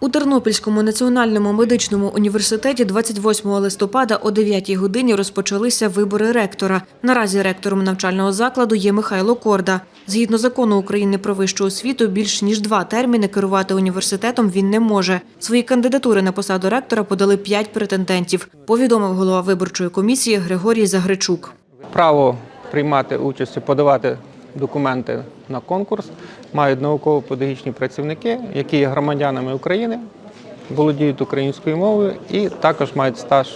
У Тернопільському національному медичному університеті 28 листопада о 9 годині розпочалися вибори ректора. Наразі ректором навчального закладу є Михайло Корда. Згідно закону України про вищу освіту, більш ніж два терміни керувати університетом він не може. Свої кандидатури на посаду ректора подали п'ять претендентів. Повідомив голова виборчої комісії Григорій Загречук. Право приймати участь і подавати документи на конкурс мають науково-педагогічні працівники, які є громадянами України, володіють українською мовою і також мають стаж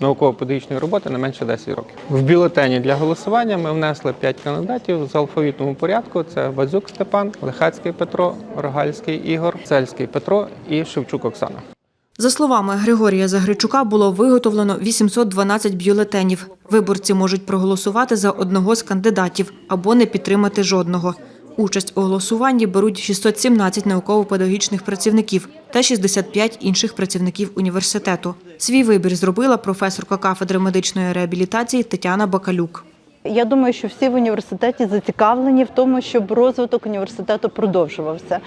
науково-педагогічної роботи не менше 10 років. В бюлетені для голосування ми внесли 5 кандидатів з алфавітному порядку: це Бадзюк Степан, Лихацький Петро, Рогальський Ігор, Цельський Петро і Шевчук Оксана. За словами Григорія Загречука, було виготовлено 812 бюлетенів. Виборці можуть проголосувати за одного з кандидатів або не підтримати жодного. Участь у голосуванні беруть 617 науково-педагогічних працівників та 65 інших працівників університету. Свій вибір зробила професорка кафедри медичної реабілітації Тетяна Бакалюк. Я думаю, що всі в університеті зацікавлені в тому, щоб розвиток університету продовжувався.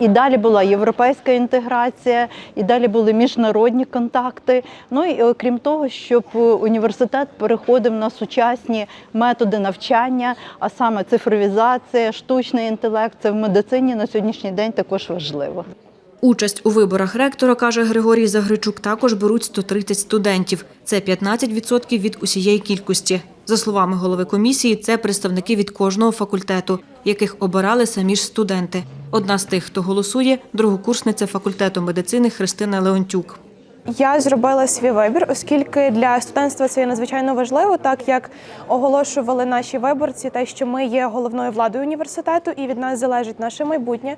І далі була європейська інтеграція, і далі були міжнародні контакти. Ну і окрім того, щоб університет переходив на сучасні методи навчання, а саме цифровізація, штучний інтелект, це в медицині на сьогоднішній день також важливо. Участь у виборах ректора, каже Григорій Загричук, також беруть 130 студентів. Це 15% від усієї кількості. За словами голови комісії, це представники від кожного факультету, яких обирали самі ж студенти. Одна з тих, хто голосує, другокурсниця факультету медицини Христина Леонтюк. Я зробила свій вибір, оскільки для студентства це є надзвичайно важливо, так як оголошували наші виборці, те, що ми є головною владою університету, і від нас залежить наше майбутнє.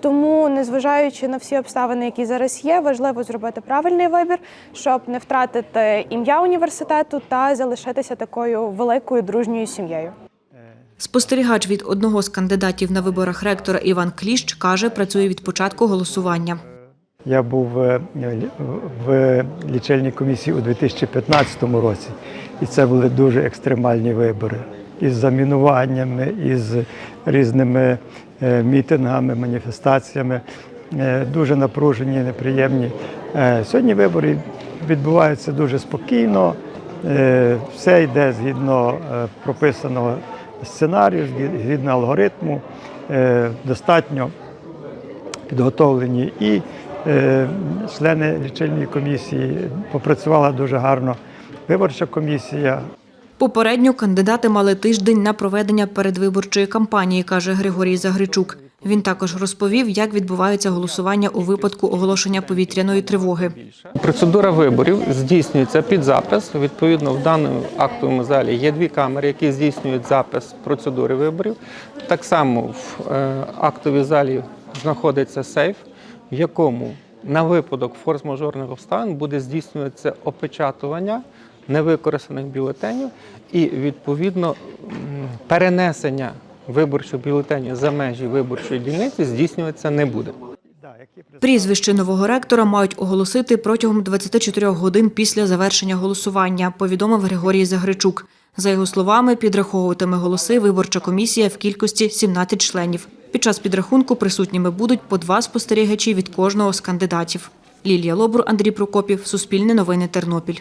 Тому, незважаючи на всі обставини, які зараз є, важливо зробити правильний вибір, щоб не втратити ім'я університету та залишитися такою великою дружньою сім'єю. Спостерігач від одного з кандидатів на виборах ректора Іван Кліщ каже, працює від початку голосування. Я був е, в лічильній комісії у 2015 році, і це були дуже екстремальні вибори. Із замінуваннями, із різними е, мітингами, маніфестаціями, е, дуже напружені, неприємні. Сьогодні вибори відбуваються дуже спокійно, все йде згідно прописаного сценарію, згідно алгоритму, достатньо підготовлені і Е, члени лічильної комісії попрацювала дуже гарно. Виборча комісія. Попередньо кандидати мали тиждень на проведення передвиборчої кампанії, каже Григорій Загричук. Він також розповів, як відбувається голосування у випадку оголошення повітряної тривоги. Процедура виборів здійснюється під запис. Відповідно, в даному актовому залі є дві камери, які здійснюють запис процедури виборів. Так само в е, актовій залі знаходиться сейф в якому на випадок форс-мажорних обставин буде здійснюватися опечатування невикористаних бюлетенів і відповідно перенесення виборчих бюлетенів за межі виборчої дільниці здійснюватися не буде. Прізвище нового ректора мають оголосити протягом 24 годин після завершення голосування, повідомив Григорій Загричук. За його словами, підраховуватиме голоси виборча комісія в кількості 17 членів. Під час підрахунку присутніми будуть по два спостерігачі від кожного з кандидатів. Лілія Лобур, Андрій Прокопів, Суспільне новини, Тернопіль.